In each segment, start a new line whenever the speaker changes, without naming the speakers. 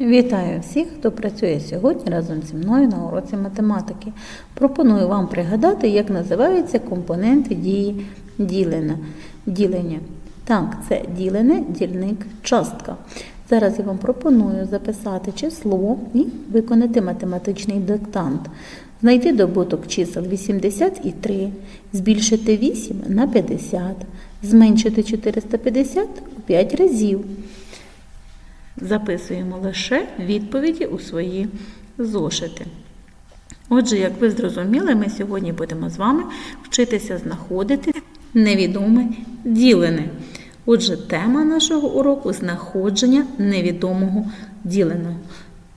Вітаю всіх, хто працює сьогодні разом зі мною на уроці математики. Пропоную вам пригадати, як називаються компоненти дії ділення. ділення. Так, це ділене, дільник, частка. Зараз я вам пропоную записати число і виконати математичний диктант. Знайти добуток чисел 80 і 3, збільшити 8 на 50, зменшити 450 у 5 разів. Записуємо лише відповіді у свої зошити. Отже, як ви зрозуміли, ми сьогодні будемо з вами вчитися знаходити невідоме ділене. Отже, тема нашого уроку знаходження невідомого діленого,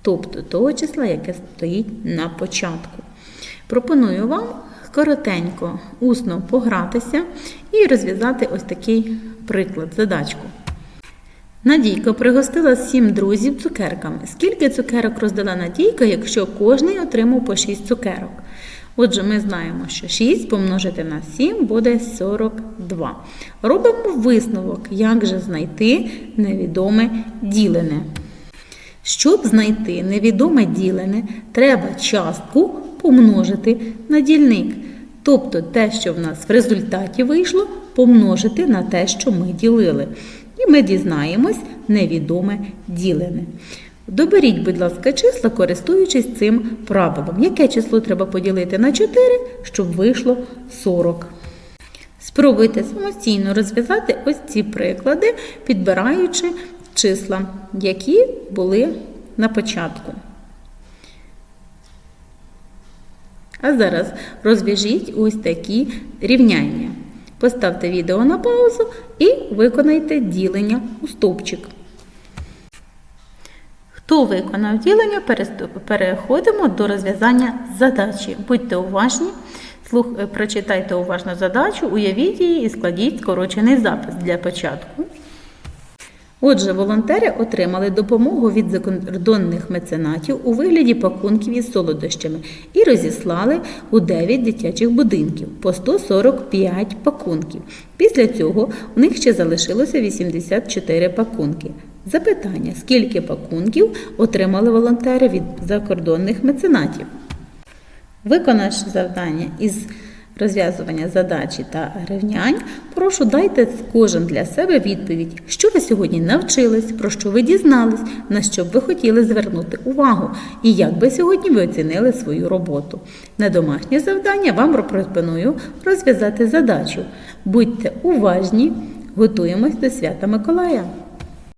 тобто того числа, яке стоїть на початку. Пропоную вам коротенько, усно погратися і розв'язати ось такий приклад, задачку. Надійка пригостила сім друзів цукерками. Скільки цукерок роздала Надійка, якщо кожний отримав по 6 цукерок? Отже, ми знаємо, що 6 помножити на 7 буде 42. Робимо висновок, як же знайти невідоме ділене. Щоб знайти невідоме ділене, треба частку помножити на дільник. Тобто те, що в нас в результаті вийшло, помножити на те, що ми ділили. І ми дізнаємось невідоме ділене. Доберіть, будь ласка, числа, користуючись цим правилом. Яке число треба поділити на 4, щоб вийшло 40? Спробуйте самостійно розв'язати ось ці приклади, підбираючи числа, які були на початку. А зараз розв'яжіть ось такі рівняння. Поставте відео на паузу і виконайте ділення у стовпчик. Хто виконав ділення, переходимо до розв'язання задачі. Будьте уважні, прочитайте уважно задачу, уявіть її і складіть скорочений запис для початку. Отже, волонтери отримали допомогу від закордонних меценатів у вигляді пакунків із солодощами і розіслали у 9 дитячих будинків по 145 пакунків. Після цього у них ще залишилося 84 пакунки. Запитання: скільки пакунків отримали волонтери від закордонних меценатів? Виконавши завдання із розв'язування задачі та рівнянь, прошу дайте кожен для себе відповідь, що ви сьогодні навчились, про що ви дізнались, на що б ви хотіли звернути увагу, і як би сьогодні ви оцінили свою роботу. На домашнє завдання вам пропоную розв'язати задачу. Будьте уважні, готуємось до свята Миколая.